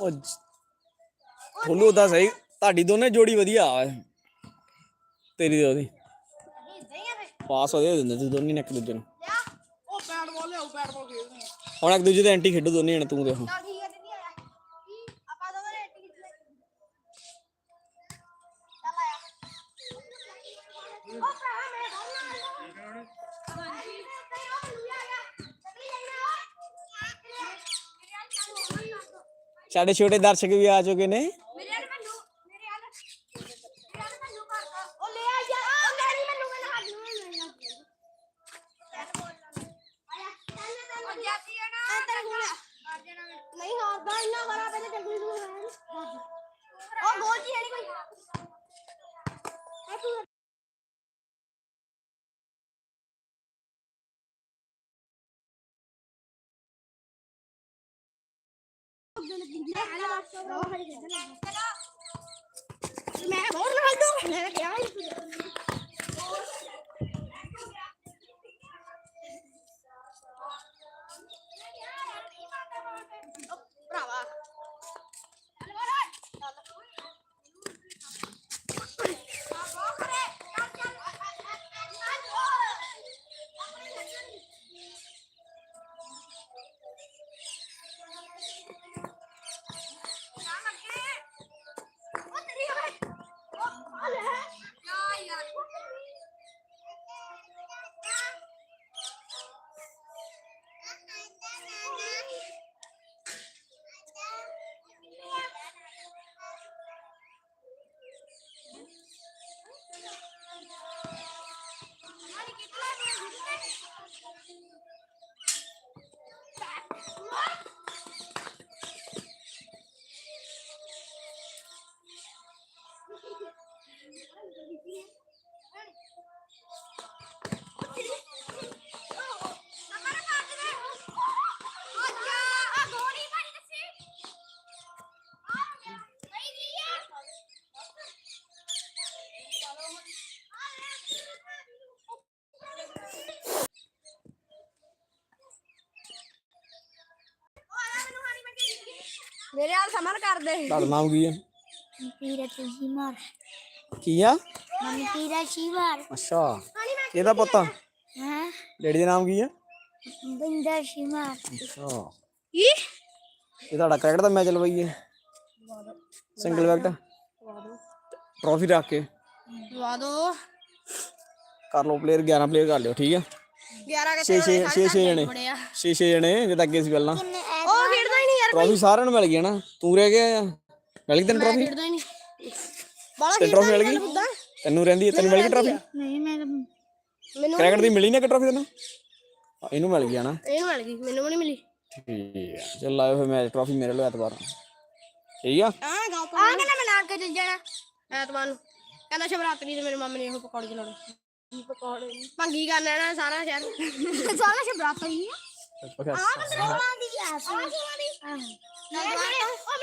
ਉਹ ਜ- ਤੁਹਾਨੂੰ ਸਹੀ, ਤੁਹਾਡੀ ਦੋਨੇ ਜੋੜੀ ਵਧੀਆ ਆ। ਤੇਰੀ ਤੇ ਉਹਦੀ। ਪਾਸ ਹੋ ਦਿੰਦੇ ਤੁਸੀਂ ਦੋਨੇ ਨੇ ਇੱਕ ਦੂਜੇ ਨੂੰ। ਉਹ ਬੈਟ ਬਾਲ ਲਿਆਓ ਬੈਟ ਬਾਲ ਖੇਡਦੇ ਹੁਣ ਇੱਕ ਦੂਜੇ ਦੇ ਐਂਟੀ ਖੇਡੋ ਦੋਨੇ ਜਣੇ, ਤੂੰ ਤੇ ਉਹ ਚੱਲ ਠੀਕ ਹੈ ਦੀਦੀ ਆਇਆ ਆਪਾਂ ਦੋਵੇਂ ਨੇ ਟਿਕਟ ਲੈ ਚੱਲ ਆਇਆ ਉਹ ਭਰਾ ਮੈਂ ਬੋਲਣਾ ਹਾਂਜੀ ਤੇ ਉਹ ਨੂੰ ਆ ਗਿਆ ਚੱਲੀ ਜਾਈਨਾ ਸਾਡੇ ਛੋਟੇ ਦਰਸ਼ਕ ਵੀ ਆ ਚੁੱਕੇ ਨੇ ਮੇਰੇ ਨਾਲ ਮੈਨੂੰ ਮੇਰੇ ਨਾਲ ਮੇਰੇ ਨਾਲ ਮੈਨੂੰ ਕਰਦਾ ਉਹ ਲੈ ਆ ਯਾਰ ਉਹ ਲੈਣੀ ਮੈਨੂੰ ਮੈਨੂੰ ਹੱਥ ਨੂੰ ਲੈਣਾ ਆਇਆ ਉਹ ਜਾਤੀ ਹੈ ਨਾ ਤੇਰੇ ਕੋਲ ਨਹੀਂ ਹਾਰਦਾ ਇੰਨਾ ਬੜਾ ਪਹਿਲੇ ਜੰਗਲੀ ਨੂੰ ਹੈ ਉਹ ਗੋਲ ਜੀ ਹੈ ਨਹੀਂ ਕੋਈ ਇਹ ਤੂੰ ਮੈਂ ਹੋਰ ਨਾਲ ਦੋ ਮੈਂ ਕਿਹਾ ਭਰਾਵਾ ਮੇਰੇ ਹਾਲ ਸਮਰ ਕਰ ਦੇ। ਤੁਹਾਡਾ ਨਾਮ ਕੀ ਹੈ? ਪੀਰਾ ਤੁਸੀਂ ਮਾਰ। ਕੀ ਆ? ਮਨ ਪੀਰਾ ਸ਼ਿਵਾਰ ਅੱਛਾ ਇਹਦਾ ਪੁੱਤ ਹਾਂ? ਡੈਡੀ ਦਾ ਨਾਮ ਕੀ ਆ? ਬਿੰਦਰ ਸ਼ਿਵਾਰ ਅੱਛਾ। ਕੀ? ਇਹ ਤੁਹਾਡਾ ਕ੍ਰਿਕਟ ਦਾ ਮੈਚ ਲਵਾਈਏ? ਸਿੰਗਲ ਵੈਕਟ ਟਰੋਫੀ ਰੱਖ ਕੇ। ਦਵਾ ਦੋ। ਕਰ ਲਓ ਪਲੇਅਰ 11 ਪਲੇਅਰ ਕਰ ਲਿਓ ਠੀਕ ਆ? 11 ਕੇ 6 6 6 6 ਜਣੇ। 6 6 ਜਣੇ ਜਿੱਦਾਂ ਅੱਗੇ ਸੀ ਪਹਿਲਾਂ ਯਾਰ ਟਰੋਫੀ ਸਾਰਿਆਂ ਨੂੰ ਮਿਲ ਗਈ ਨਾ? ਤੂੰ ਰਹਿ ਗਿਆ ਆ। ਮਿਲ ਗਈ ਤੈਨੂੰ ਟਰੋਫੀ ਖੇਡਦਾ ਹੀ ਨਹੀਂ। ਬਾਲਾ ਤੇ ਟਰੋਫੀ ਮਿਲ ਗਈ? ਤੈਨੂੰ ਰਹਿੰਦੀ ਹੈ ਤੈਨੂੰ ਮਿਲ ਗਈ ਟਰੋਫੀ ਨਹੀਂ ਮੈਂ ਮੈਨੂੰ ਕ੍ਰਿਕਟ ਦੀ ਮਿਲੀ। ਨਾ ਕਿ ਟਰੋਫੀ ਤੈਨੂੰ? ਇਹਨੂੰ ਮਿਲ ਗਿਆ ਨਾ। ਇਹਨੂੰ ਮਿਲ ਗਈ ਮੈਨੂੰ ਵੀ ਨਹੀਂ ਮਿਲੀ। ਠੀਕ ਆ। ਚੱਲ ਆਇਓ ਫਿਰ ਮੈਚ ਟਰੋਫੀ ਮੇਰੇ ਲੋ ਐਤਵਾਰ ਨੂੰ। ਠੀਕ ਆ? ਆ ਗਾ ਆ ਕਹਿੰਦਾ ਮੈਂ ਨਾਲ ਕੇ ਚੱਲ ਜਾਣਾ ਐਤਵਾਰ ਨੂੰ। ਕਹਿੰਦਾ ਸ਼ਿਵਰਾਤਰੀ ਤੇ ਮੇਰੇ ਮਾਮੇ ਨੇ ਇਹੋ ਪਕੌੜੇ ਚਲਾਉਣੇ। ਪਕੌੜੇ? ਭੰਗੀ ਕਰ ਲੈਣਾ ਸਾਰਾ ਸ਼ਹਿਰ। ਸਾਰਾ ਸ਼ਿਵਰਾਤਰੀ ਆ। Okay.